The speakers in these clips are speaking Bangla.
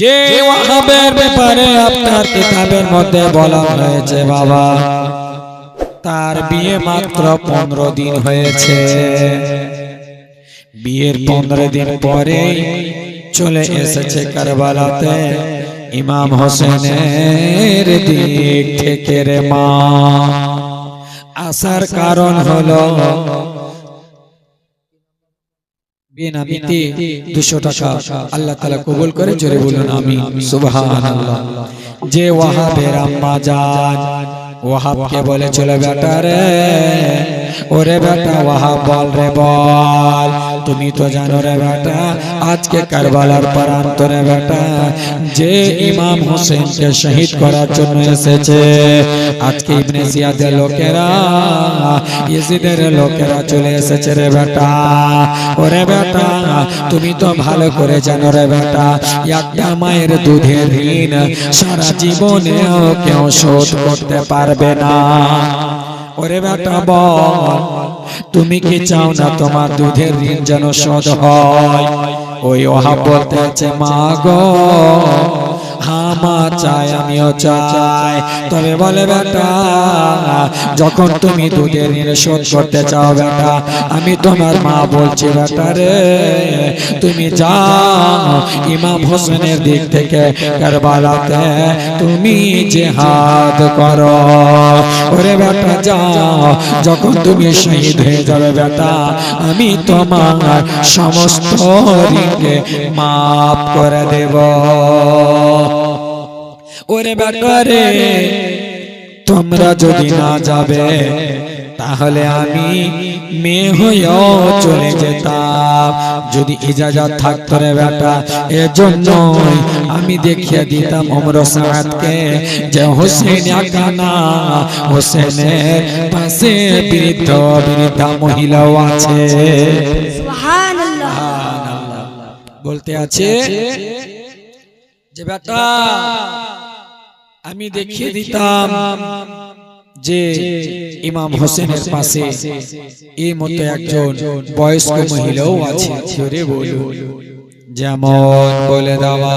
যে ওয়াহাবের ব্যাপারে আপনার কিতাবের মধ্যে বলা হয়েছে বাবা, তার বিয়ে মাত্র পনেরো দিন হয়েছে। বিয়ের পনেরো দিন পরে চলে এসেছে কারবালাতে ইমাম হোসেনের দিক থেকে রে মা। আসার কারণ হলো বেনামিতে দুশো টাকা আল্লাহ তালা কবুল করে জোরে বলুন আমি সুবহান যে ওয়াহাবের আম্মা যান ওয়াহাবকে বলে চলে বেটা রে ওরে বেটা ওয়াহাব বল রে বল। তুমি তো জানো রে বেটা আজকে কারবালার প্রান্তরে বেটা, যে ইমাম হোসেনকে শহীদ করার জন্য এসেছে। আজকে ইবনে জিয়াদের লোকেরা ইয়েজিদের লোকেরা চলে এসেছে রে বেটা। ওরে বেটা, তুমি তো ভালো করে জানো রে বেটা, একটা মায়ের দুধের ঋণ সারা জীবনেও কেউ শোধ করতে পারবে না। ওরে বেটা, বল, তুমি কি চাও না তোমার দুধের ঋণ যেন শোধ হয়? ওই ওহা বলতে আছে মা গো হামা চাই, আমিও চাই। তবে বলে বেটা, যখন তুমি দুধের ঋণ করতে চাও বেটা, আমি তোমার মা বলছি বেটা রে, তুমি যাও ইমাম হোসেনের দিক থেকে কারবালাতে, তুমি জেহাদ করো। ওরে বেটা যাও, যখন তুমি শহীদ হয়ে যাবে বেটা, আমি তোমার সমস্ত ঋণকে মাফ করে দেব। ওরে বেটা রে তোমরা যদি না যাবে তাহলে আমি মেয়ে হয়েও চলে যেতাম। যদি ইজাজত থাকতো রে বেটা এজন্য আমি দেখিয়ে দিতাম অমর সাহাদকে যে হোসেন একা না হোসেনের পাশে বৃদ্ধ বৃদ্ধা মহিলাও আছে। বলতে আছে যে বেটা আমি দেখিয়ে দিতাম যে ইমাম হোসেনের পাশে এই মতো একজন বয়স্ক মহিলাও আছে বলু যেমন বলে দেওয়া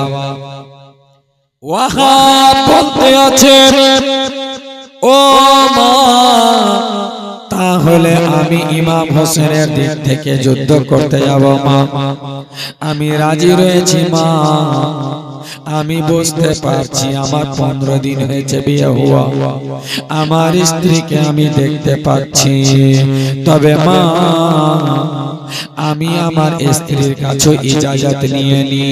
বলতে আছে। ও মা। তাহলে আমি ইমাম হোসেনের দিক থেকে যুদ্ধ করতে যাব মা। আমি রাজি রয়েছি মা। আমি বুঝতে পারছি আমার পনেরো দিন হয়েছে বিয়ে হওয়া। আমার স্ত্রীকে আমি দেখতে পাচ্ছি। তবে মা আমি আমার স্ত্রীর কাছে ইজাজত নিয়ে নি।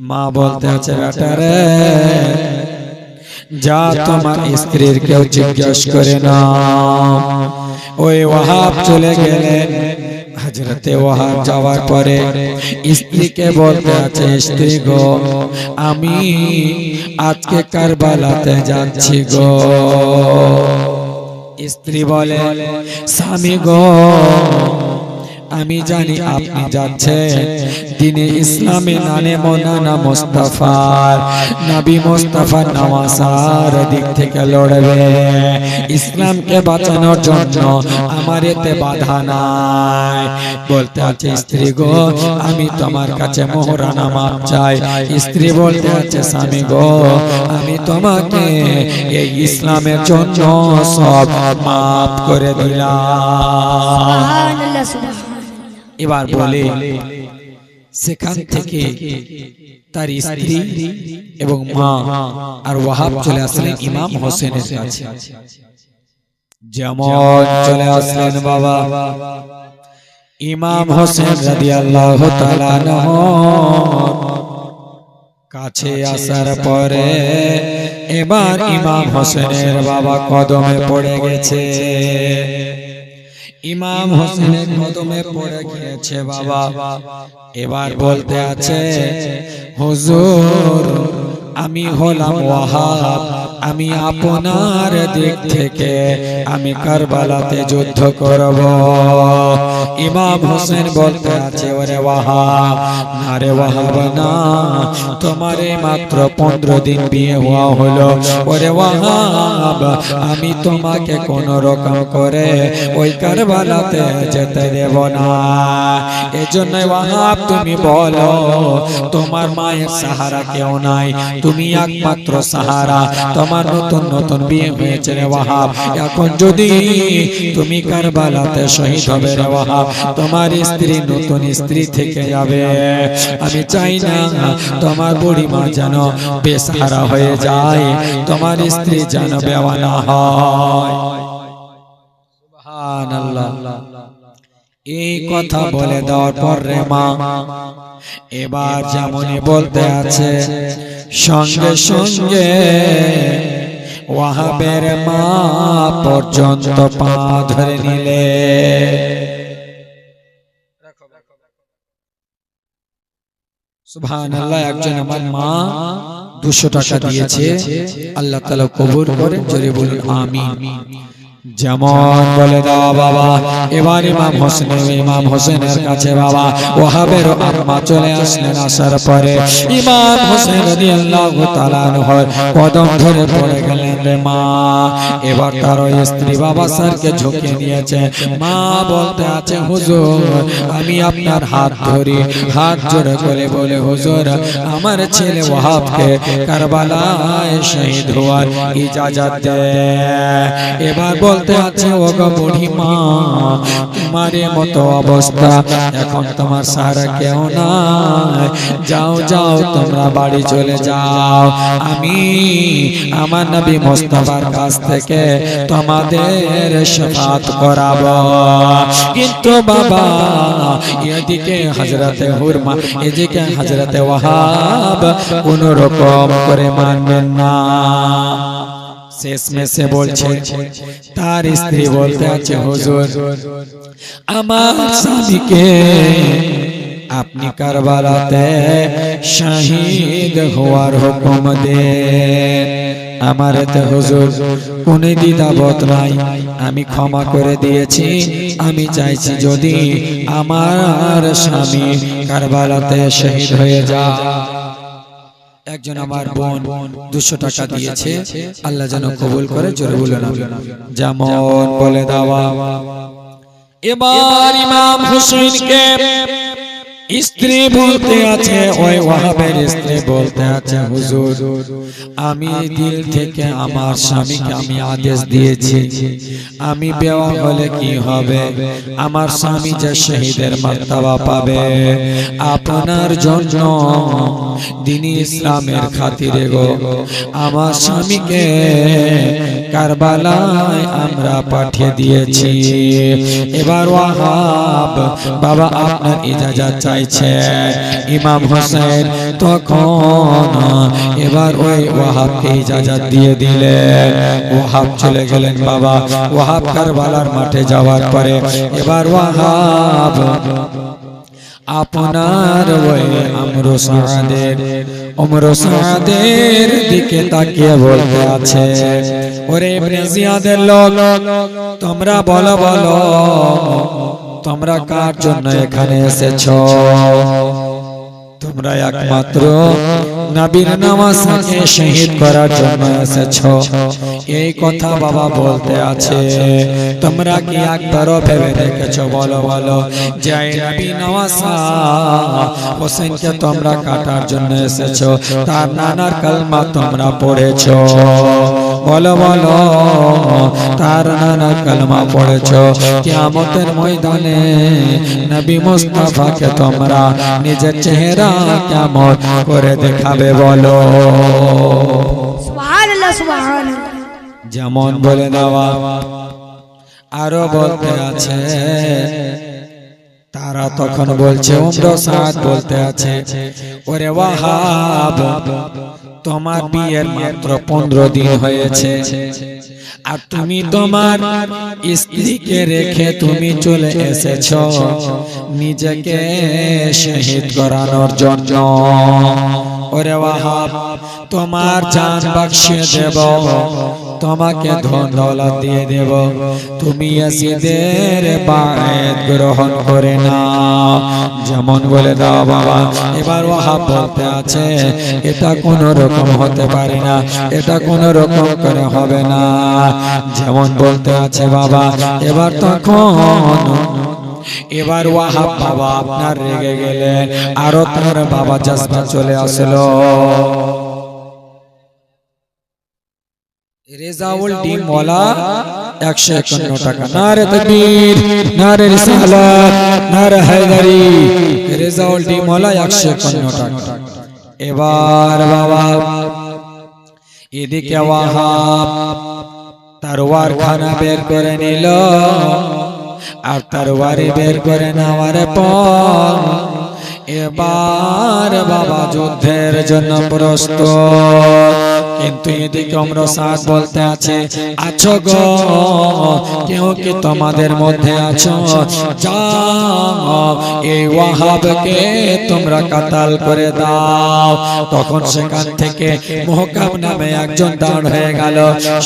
মা বলতে আছে রে যা তোমার স্ত্রীর কেউ জিজ্ঞেস করে না ওই ওয়াহাব চলে গেলেন। হাজরতে ওয়াহাব যাওয়ার পরে স্ত্রীকে বলতে আছে, স্ত্রী গো, আমি আজকে কারবালাতে যাচ্ছি গো। স্ত্রী বলে, স্বামী গো আমি জানি আপনি যাচ্ছেন দিনে ইসলামে নানে মোনানা মোস্তাফার নবী মোস্তাফার নামাসার দিক থেকে লড়বে। ইসলামকে বাঁচানোর জন্য আমার এতে বাধা নাই। বলতে আছে স্ত্রী গো আমি তোমার কাছে মোহরানা মাপ চাই। স্ত্রী বলতে আছে স্বামী গো আমি তোমাকে এই ইসলামের জন্য সব মাফ করে দিলাম। এবার বলে সেখান থেকে তার স্ত্রী এবং মা আর ওয়াহাব চলে আসলেন ইমাম হোসেনের কাছে। যেমন চলে আসলেন বাবা। ইমাম হোসেন রাদিয়াল্লাহু তাআলা কাছে আসার পরে এবার ইমাম হোসেনের বাবা কদমে পড়ে গেছে। ইমাম হোসেনের কদমে পড়ে গিয়েছে বাবা। এবার বলতে আছে হুজুর আমি হলাম ওয়াহাব। আমি আপনার দিক থেকে আমি কারবালাতে যুদ্ধ করব। ইমাম হোসেন বলতে আছে ওরে ওয়াহাব না রে ওয়াহাব না তোমার মাত্র পনেরো দিন বিয়ে হওয়া হলো। ওরে ওয়াহাব আমি তোমাকে কোন রকম করে ওই কারবালাতে যেতে দেব না। এজন্য ওয়াহাব তুমি বলো তোমার মায়ের সাহারা কেউ নাই। তুমি একমাত্র সাহারা। তোমার নতুন নতুন বিয়ে হয়েছে রে ওয়াহাব এখন যদি তুমি কারবালাতে শহীদ হবে রে ওয়াহাব তোমার স্ত্রী নতুন স্ত্রী থেকে যাবে। আমি চাই না তোমার বুড়ি মা যেন বেসাহারা হয়ে যায়। তোমার স্ত্রী যেন বেওয়ানা হয়। এই কথা বলে দেওয়ার পর রে মা এবার যেমনই বলতে আছে সঙ্গে সঙ্গে ওয়াহাবের মা পর্যন্ত পা ধরে নিলে। একজন আমার মা দুশো টাকা দিয়েছে। আল্লাহ তালা কবর করে জোরে বলুন আমিন। যেমন বলে দাও বাবা, এবার ইমাম হোসেন ইমাম হোসেনের কাছে বাবা, ওহাবের আম্মা চলে আসলেন আসার পরে ইমাম হোসেন কদম ধরে পড়ে গেলেন, রে মা, এবার তার ওই স্ত্রী বাবা স্যারকে ঝুঁকে নিয়েছে। মা বলতে আছে, হুজুর, আমি আপনার হাত ধরি, হাত জোড়ে করে বলে, হুজুর, আমার ছেলে ওহাবকে কারবালায় শহীদ হওয়ার ইজাজত এবার বলতে আছে ও গো বুড়ি মা তোমার মতো অবস্থা। এখন তোমার সারা কেউ নাই। যাও যাও, তোমরা বাড়ি চলে যাও। আমি আমার নবী মোস্তফার কাছ থেকে তোমাদের শফাত করাবো। কিন্তু বাবা, এদিকে হজরতে হুরমা, এদিকে হজরতে ওয়াহাব কোন রকম করে মানবেন না। শেষ মেসে বলছে, তার স্ত্রী বলতে আছে, হুজুর, আমার স্বামীকে আপনি কারবালাতে শহীদ হওয়ার হুকুম দেন। আমার এতে হুজুর, কোন দ্বিধাবোধ নাই, আমি ক্ষমা করে দিয়েছি। আমি চাইছি যদি আমার স্বামী কারবালাতে শহীদ হয়ে যায়। একজন আমার বোন দুশো টাকা দিয়েছে আল্লাহ যেন কবুল করে জোরে বলে না যেমন বলে দেওয়া। এবার ইমাম হুসেনকে স্ত্রী বলতে আছে, ওই ওয়াহাবের স্ত্রী বলতে আছে, হুজুর, আমি দিল থেকে আমার স্বামীকে আমি আদেশ দিয়েছি। আমি বেওয়া হলে কি হবে? আমার স্বামী যে শহীদের মার্তাবা পাবে। আপনার জন্য দিনী ইসলামের খাতিরে গো, আমার স্বামীকে কারবালায় আমরা পাঠিয়ে দিয়েছি। এবার ওয়াহাব, বাবা আপনার ইজাজা চাইছে। ইমাম হোসেন তখন এবার ওই ওয়াহাবকে ইজাজত দিয়ে দিলেন ওয়াহাব চলে গেলেন, বাবা, ওয়াহাব কারবালার মাঠে যাওয়ার পরে এবার ওয়াহাব আপনার ওই আমরো সাদের অমর সাদের দিকে তাকিয়ে বলতে আছে। ওরে ব্রেজিয়াদের লোক, তোমরা বলো বলো, তোমরা কার জন্য এখানে এসেছ? তোমরা একমাত্র নবীর নামাজকে শহীদ করার জন্য এসেছ। এই কথা বাবা বলতে আছে। তোমরা কি একবারও ভেবে দেখেছ? বলো বলো। যে নবী নওয়াসা তোমরা কাটার জন্য এসেছ। তার নানার কালমা তোমরা পড়েছো। বলো বলো তার নানা কালমা পড়েছো। কিয়ামতের ময়দানে নবী মুস্তাফাকে তোমরা নিজের চেহারা কেমন করে দেখাবে বলো। যেমন বলে দেওয়া আরও বলতে আছে তারা তখন বলছে উমর সাদ বলতে আছে ওরে ওয়াহাব তোমার বিয়ের মাত্র পনেরো দিন হয়েছে। আর তুমি তোমার স্ত্রীকে রেখে তুমি চলে এসেছ। নিজেকে শহীদ করানোর জন্য। ওরে ওয়াহাব। তোমার জান বাক্সে দেব। তোমাকে ধন দৌলত দিয়ে দেব। তুমি গ্রহণ করে না যেমন বলে দাও বাবা, এবার ওয়াহাব বলতে আছে, এটা কোন রকম হতে পারে না, এটা কোন রকম করে হবে না। যেমন বলতে আছে বাবা, এবার তখন এবার ওয়াহাব বাবা আপনার রেগে গেলেন, আরও তার বাবা জজবা চলে আসলো। রেজাউল ডিম ওয়ালা একশো একান্ন টাকা। নারে তকবীর নারে রিসালাত নারে হায়দারি। রেজাউল ডিম ওয়ালা একশো একান্ন টাকা। এবার বাবা এদিকে ওয়াহাব তারওয়ার খানা বের করে নিল আর তারওয়ারি বের করে নেওয়ার পর এবার বাবা যুদ্ধের জন্য প্রস্তুত। কিন্তু এদিকে আমরা সাথ বলতে আছে আছো গো কেউ কি তোমাদের মধ্যে আছো? যাও এই ওয়াহাবকে তোমরা কাতাল করে দাও। তখন সেখান থেকে মোহকাম নামে একজন দাঁড় হয়ে গেল।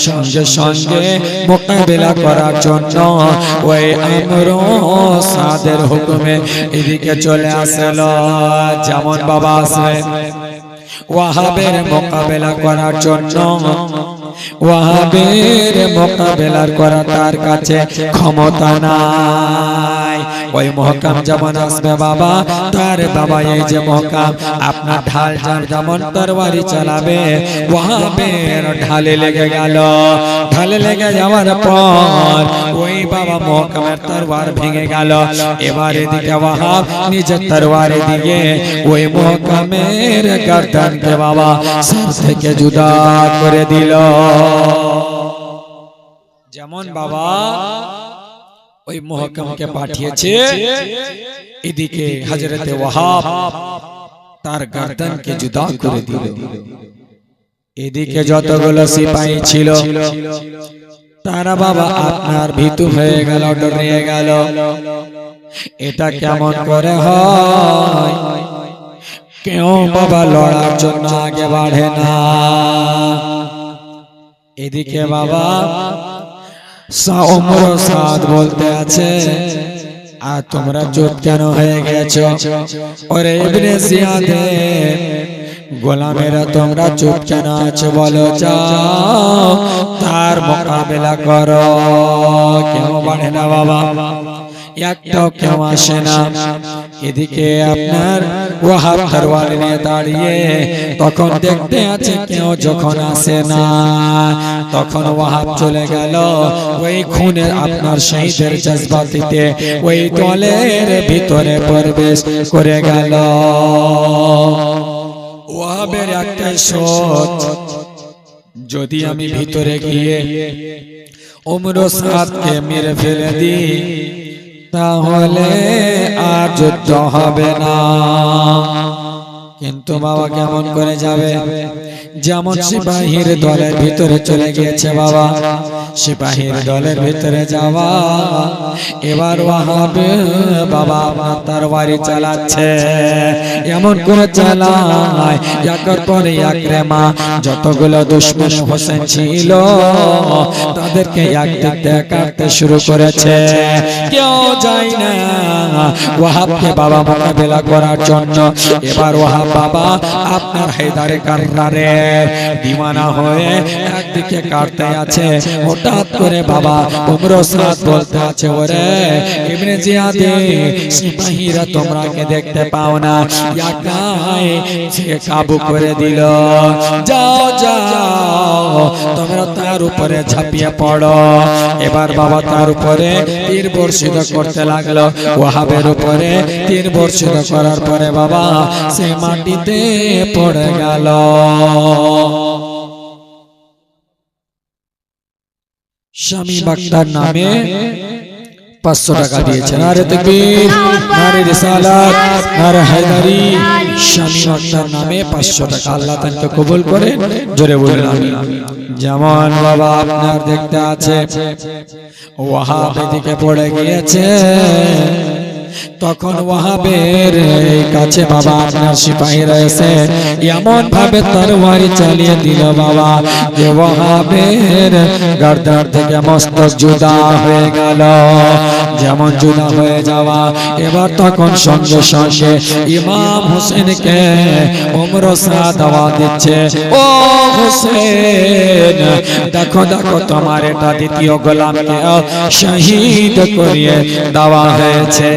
সঙ্গে সঙ্গে মোকাবেলা করার জন্য ওই আমর সাদের হুকুমে এদিকে চলে আসলো। যেমন বাবা আসলেন ওয়াহাবের মোকাবেলা করার জন্য। ওয়াহাবের মোকাবেলা করা তার কাছে ক্ষমতা নাই। ওই মহকাম যেমন আসবে বাবা, তার বাবা এই যে মহকাম, আপনার ঢাল যেমন তরবারি চালাবে ঢালে লেগে গেল। ঢালে লেগে যাওয়ার পর ওই বাবা মহকামের তরবার ভেঙে গেল। এবার এদিকে ওয়াহাব নিজের তরবারে দিয়ে ওই মহকামের গর্দানকে বাবা সর থেকে জুদা করে দিল। যেমন বাবা ওই মহকামকে পাঠিয়েছে এদিকে হজরতে ওয়াহাব তার গর্দানকে জুদা করে দিল। এদিকে যতগুলো সিপাহী ছিল তারা বাবা আপনার ভীতু হয়ে গেল ডরিয়ে গেল। এটা কেমন করে হয়? কেউ বাবা লড়ার জন্য আগে বাড়ে না। এদিকে বাবা বলতে আছে। আর তোমরা চোট কেন হয়ে গেছো? ওরে ইবনে গোলামেরা তোমরা চুপ কেন আছো বলো যাও। তার মোকাবেলা করো। কেউ বাড়ে না বাবা, একটাও কেউ আসে না। এদিকে আপনার ওয়াহাব তরওয়ার নিয়ে দাঁড়িয়ে তখন দেখতে আছে কেউ যখন আসে না। তখন ওয়াহাব চলে গেল। ওই খুনের আপনার শহীদের জজবাতিতে ওই দলের ভিতরে প্রবেশ করে গেল। ওয়াহাবের একটাই সোচ যদি আমি ভিতরে গিয়ে উমর সাদকে মেরে ফেলে দিই তাহলে আজ হবে না। কিন্তু বাবা কেমন করে যাবে? যেমন সিপাহীর দলের ভিতরে চলে গিয়েছে বাবা। সিপাহীর দলের ভিতরে যাওয়া। এবার ওয়াহাব বাবা আপনার তার বাড়ি চালাচ্ছে। এমন করে চালায় একের পরে এক রে মা যতগুলো দুশ্মন হোসেন ছিল তাদেরকে এক থেকে কাটতে শুরু করেছে। কেউ যায় না। ওয়াহাবকে বাবা মোকাবেলা করার জন্য। এবার ওয়াহাব বাবা, আপনার হায়দারে কারনারে দিওয়ানা হয়ে একদিকে কাটতে আছে। হঠাৎ করে বাবা উমর সাদ বলতে আছে, ওরে ইবনে জিয়াদে, সিপাহীরা তোমরাকে দেখতে পাও না। একাই সে কাবু করে দিল। যাও যাও, তোমরা তার উপরে ঝাঁপিয়ে পড়ো। এবার বাবা তার উপরে তীর বর্ষিত করতে লাগল। ওয়াহাবের উপরে তীর বর্ষিত করার পরে বাবা সে মাটিতে পড়ে গেল। স্বামী বাক্তার নামে পাঁচশো টাকা দিয়েছেন আরে তকবীর নারে রিসালাত নারে হায়দারি স্বামী সন্তান নামে পাঁচশো টাকা। আল্লাহ তাকে কবুল করে জোরে বলুন আমি যেমন বাবা আপনার দেখতে আছে ওয়াহাব এদিকে পড়ে গিয়েছে। তখন ওয়াহাবের কাছে বাবা আপনার সিপাহী রয়েছে। এমন ভাবে তরবারি চালিয়ে দিল বাবা। যে ওয়াহাবের গর্দার থেকে মস্তক জুদা হয়ে গেল। যেমন জুদা হয়ে যাওয়া। এবার তখন সঙ্গে সঙ্গে ইমাম হোসেনকে উমর দেওয়া দিচ্ছে। ও হোসেন দেখো দেখো তোমার এটা দ্বিতীয় গোলামকে শহীদ করিয়ে দেওয়া হয়েছে।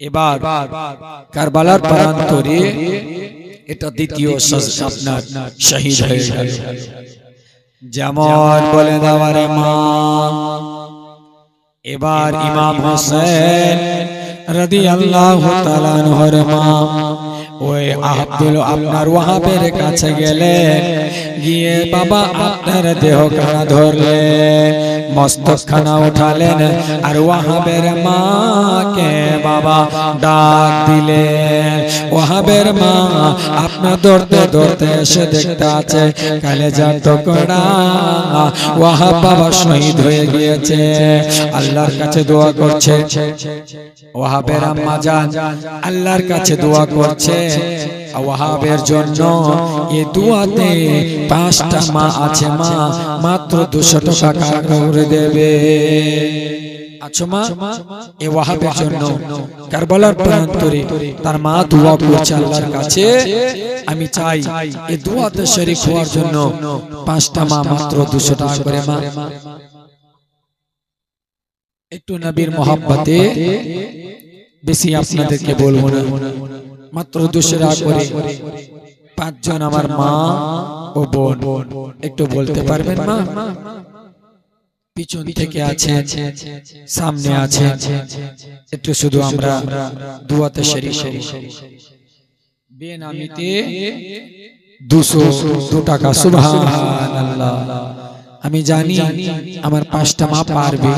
এবার কারবালার প্রান্তরে এটা দ্বিতীয় আপনার শহীদ হয়ে গেল। যেমন বলে দেওয়ার মা এবার ইমাম হোসেন রাদি আল্লাহ তালানহর মা ওই আব্দুল আপনার ওয়াহাবের কাছে গেলে গিয়ে বাবা আপনার দেহ খানা ধরলে মস্তক খানা উঠালেন আর ওয়াহাবের মাকে বাবা ডাক দিলে ওয়াহাবের মা আপনার দৌড়তে দৌড়তে এসে দেখতে আছে কালেজার টুকরা। ওয়াহাব বাবা শহীদ হয়ে গিয়েছে। আল্লাহর কাছে দোয়া করছে। ওয়াহাবের আম্মা জান আল্লাহর কাছে দোয়া করছে। ওয়াহাবের জন্য এই দুয়াতে পাঁচটা মা আছে মা মাত্র দুশো টাকা করে দেবে। আছো মা এ ওয়াহাবের জন্য কারবালার প্রান্তরে তার মা দোয়া করছে আল্লাহর কাছে। আমি চাই এ দোয়াতে শরীক হওয়ার জন্য পাঁচটা মা মাত্র দুশো টাকা করে মা। একটু নবীর মোহাব্বতে বেশি আপনাদেরকে বলব না। মাত্র দুশো টাকা করে পাঁচজন আমার মা ও বোন। একটু বলতে পারবেন মা? পিছন থেকে আছে সামনে আছে একটু শুধু আমরা দুয়াতে সেরি সেরি। বেনামিতে দুশো দু টাকা। সুবহানাল্লাহ। আমি জানি আমার পাঁচটা মা পারবে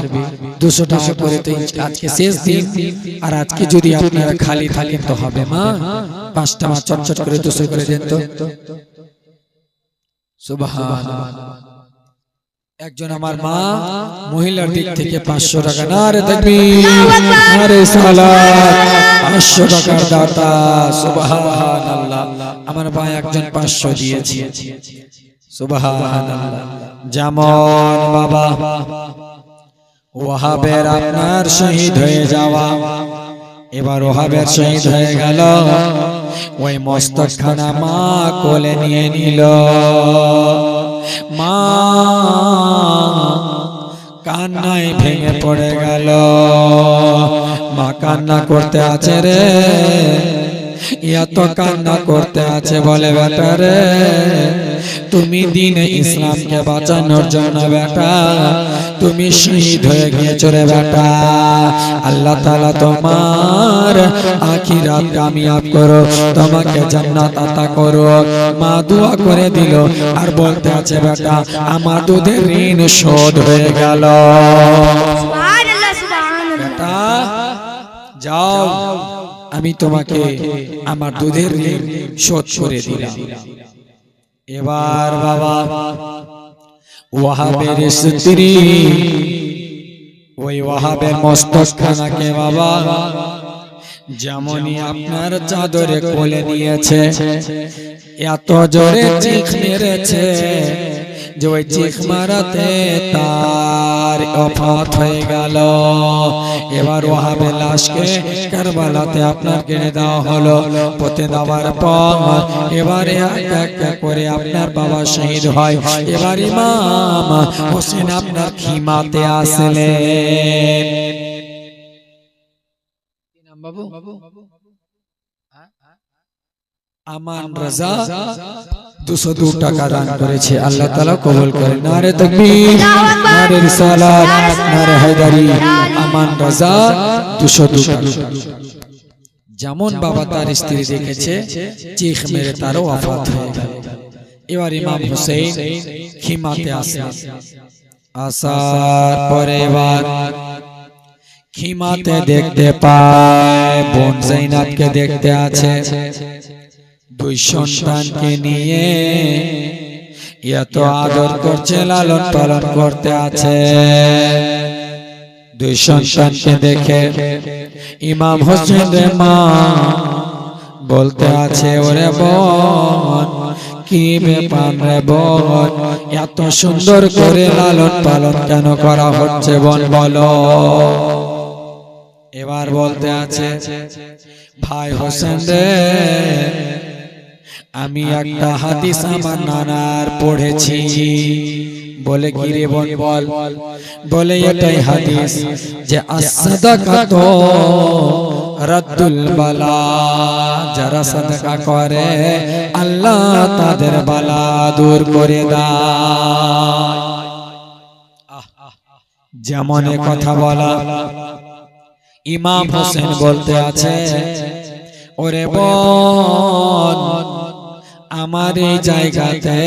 দুশো টাকা করে তো আজকে শেষ দিন, আর আজকে যদি আপনারা খালি থাকেন তো হবে মা পাঁচটা মা চটচট করে দুশো করে দেন তো। একজন আমার মা মহিলার দিক থেকে পাঁচশো টাকা না রে দেখবি পাঁচশো টাকার দাতা আমার মা একজন পাঁচশো দিয়েছে। সুবহানাল্লাহ। যেমন বাবা ওয়াহাবের আপনার শহীদ হয়ে যাওয়া। এবার ওহাবের শহীদ হয়ে গেল। ওই মস্তক খানা মা কোলে নিয়ে নিল। মা কান্নায় ভেঙে পড়ে গেল। মা কান্না করতে আছে রে। এত কান্না করতে আছে বলে বেটা রে তুমি দিনে ইসলামকে বাঁচানোর জন্য বেটা তুমি শহীদ হয়ে গিয়েছো রে বেটা আল্লাহ তাআলা তোমার আখিরাত কামিয়াব করো তোমাকে জান্নাত আতা করো। মা দোয়া করে দিল আর বলতে আছে বেটা আমার দুধের ঋণ শোধ হয়ে গেল। বেটা যাও। আমি তোমাকে আমার দুধের ঋণ শোধ করে দিলাম। এবার বাবা, ওয়াহাবের স্ত্রী, ওই ওয়াহাবের মস্তক খানাকে বাবা, যেমনই আপনার চাদরে কোলে নিয়েছে, এত জোরে চিখ মেরেছে। যে ওই চিখ মারাতে তার অফাত হয়ে গেল। এবার ওহাবে লাশকে কারবালাতে আপনার কিনে দেওয়া হলো। পথে দেওয়ার পর এবারে এক এক করে আপনার বাবা শহীদ হয়। এবার ইমাম হোসেন আপনার খিমাতে আসলেন। বাবু আমান রাজা দুশো দু টাকা দান করেছে। আল্লাহ তালা কবল করে নারে তকবীর নারে রিসালাত নারে হায়দারি আমান রাজা দুশো দু যেমন বাবা তার স্ত্রী দেখেছে চিখ মেরে তারও আফাত হয়ে গেল। এবার ইমাম হুসেন খিমাতে আসে। আসার পরে এবার খিমাতে দেখতে পায় বোন জাইনাবকে দেখতে আছে। দুই সন্তানকে নিয়ে এত আদর করছে লালন পালন করতে আছে। দুই সন্তানকে দেখে ইমাম হোসেন রে মা বলতে আছে ওরে বোন কি ব্যাপার রে বোন? এত সুন্দর করে লালন পালন কেন করা হচ্ছে বোন বলো? এবার বলতে আছে ভাই হোসেন রে আমি একটা হাদিস আমার নানার পড়েছি। বলে কি রে বোন বল? বলে? এটাই হাদিস যে আসাদাকাত রাদ্দুল বালা যারা সাদাকা করে আল্লাহ তাদের বালা দূর করে দেয়। যেমন এ কথা বলা ইমাম হোসেন বলতে আছে ওরে বোন আমার এই জায়গাতে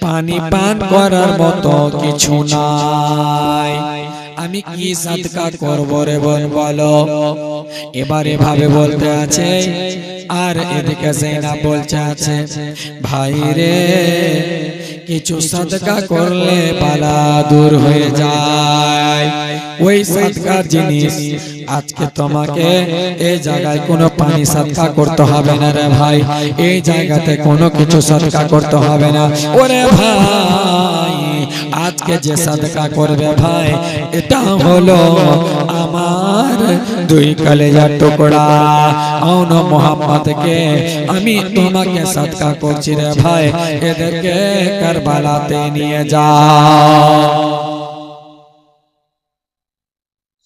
পানি পান করার মতো কিছু নাই। আমি কি সাদকা করব রে বল? বলো? এবারে ভাবে বলতে আছে আর এদিকে জেনা বলছে আছে ভাই রে কিছু সাদকা করলে বালা দূর হয়ে যায়। ওই সাদকার জিনিস আজকে তোমাকে এই জায়গায় কোনো পানি সাদকা করতে হবে না রে ভাই। এই জায়গাতে কোনো কিছু সাদকা করতে হবে না। ওরে ভাই। আজকে যে সাদকা করবে ভাই এটা হলো আমার দুই কলেজার টুকরা। আউন মোহাম্মদকে আমি তোমাকে সাদকা করছি রে ভাই এদেরকে কারবালাতে নিয়ে যাও।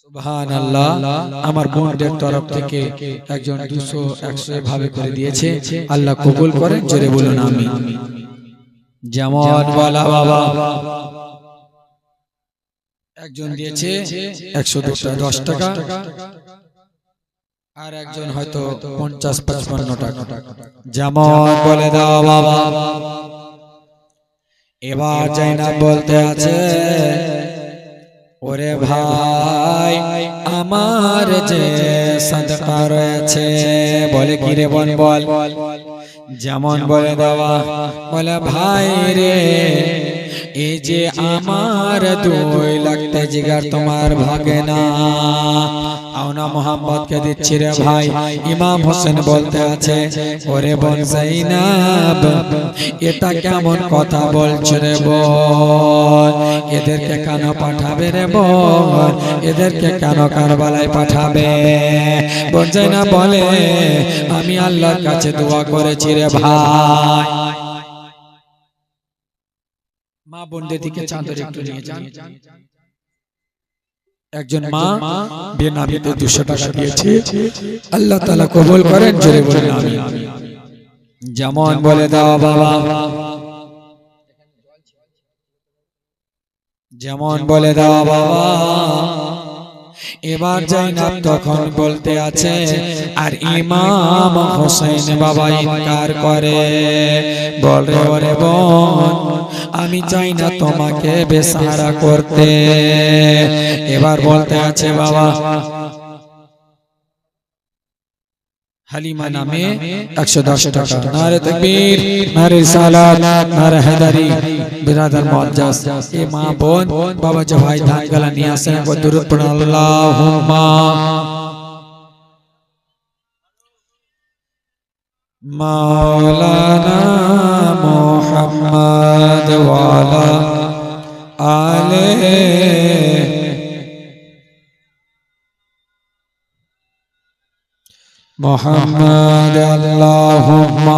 সুবহানাল্লাহ আমার বোনদের তরফ থেকে একজন দুশো একশো ভাবে করে দিয়েছে। আল্লাহ কবুল করেন জোরে বলুন আমি যেমন বলা বাবা। একজন দিয়েছে একশো দশ টাকা আর একজন হয়তো পঞ্চাশ পঁচপান্ন টাকা। যেমন বলে দাও বাবা। এবার যাই না বলতে আছে ওরে ভাই আমার যে সাদকা রয়েছে বলে কি রে বল বল। যেমন বলে দেওয়া বলে ভাই রে এই যে আমার দুই লাগতে জিগার তোমার ভাগে না আওনা মোহাম্মদ কে দিচ্ছি রে ভাই, ইমাম হোসেন বলতে আছে, ওরে বোন জাইনাব, এটা কেমন কথা বলছো রে বোন? এদেরকে কেন পাঠাবে রে বোন? এদেরকে কেন কারবালায় পাঠাবে? বোন জাইনাব বলে, আমি আল্লাহর কাছে দোয়া করেছি রে ভাই। মা বোনদের দিকে চাঁদের একটু নিয়ে যান। একজন মা বেনামিতে দুশো টাকা দিয়েছে। আল্লাহ তালা কবল করেন জোরে বলেন যেমন বলে দাও বাবা। যেমন বলে দাও বাবা। এবার জাইনাব তখন বলতে আছে আর ইমাম হোসেন বাবা ইনকার করে। বলে ওরে বোন আমি চাই না তোমাকে বেসারা করতে। এবার বলতে আছে বাবা হালিমা নামে একশো দশ টাকা। নারে তকবীর নারে সালাত নারে হেদারি বিরাদার মুআজ্জাজ এ মা বোন বাবা যে ভাই ধান গলা নিয়ে আসেন একবার দুরূদ পড়ুন। আল্লাহুম্মা। মাওলানা মুহাম্মদ ওয়ালা আলে محمد اللهم.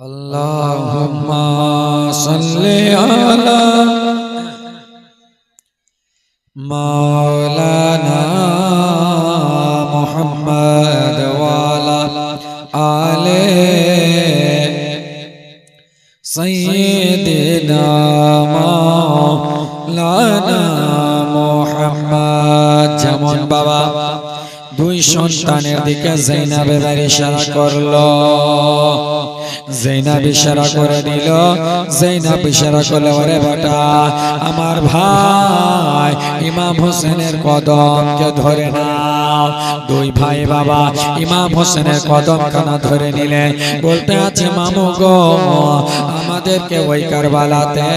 اللهم صل على مولانا محمد وعلى آله سيدنا مولانا محمد যেমন বাবা দুই সন্তানের দিকে জৈনাবেদার ইশারা করল জৈনাব ইশারা করে দিল। জৈনাব ইশারা করলে ওরে বাটা আমার ভাই ইমাম হোসেনের কদম কদমকে ধরে নাও। দুই ভাই বাবা ইমাম হোসেনের কদম কানা ধরে নিলেন। বলতে আছে মামু গো আমাদেরকে ওই কারবালাতে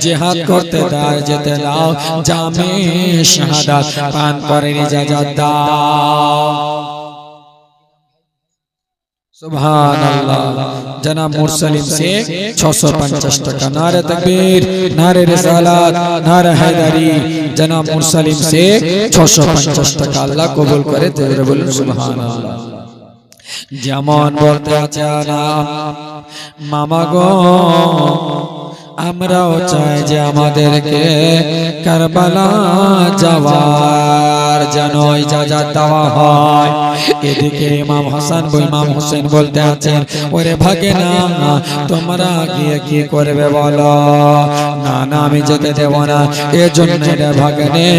জিহাদ করতে দাও যেতে দাও। জামে শাহাদাত পান করে ইজাজত দাও। সুবহান আল্লাহ জনাব মুরসালিম से 650 টাকা। নারে তাকবীর নারে রিসালাত নারে হায়দারি। জনাব মুরসালিম से 650 টাকা। আল্লাহ কবুল করে তেরে বলুন সুবহানাল্লাহ। যেমন বলতে আছে না মামা গো আমরাও চাই যে আমাদেরকে কারবালা যাওয়ার যেন ইজাজত দেওয়া হয়। এদিকে ইমাম হাসান ইমাম হোসেন বলতে আছেন, ওরে ভাগে না তোমরা গিয়ে কি করবে বলো? না না, আমি যেতে দেব না। এজন্য রে ভাগনে,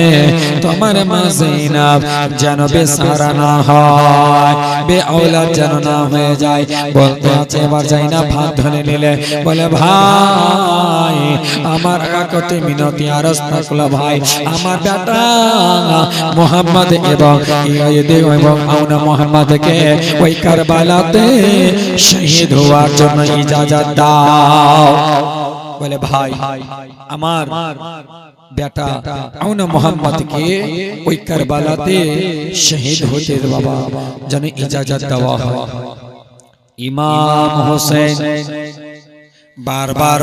তোমার মা জৈনাব যেন বেসারা না হয় বে আওলাদ যেন না হয়ে যায়। বলতে আছে, এবার জাইনা ভাত ধরে নিলে, বলে, ভাই, আমার কাকতে মিনতি আরজ থাকল ভাই, আমার বেটা মোহাম্মদ এবং এবং আউনা মোহাম্মদকে ওই কারবালাতে শহীদ হওয়ার জন্য ইজাজত দাও বলে ভাই আমার বেটা আউনা মোহাম্মদকে ওই কারবালাতে শহীদ হতে বাবা যেন ইজাজত দেওয়া হয় ইমাম হোসেন বারবার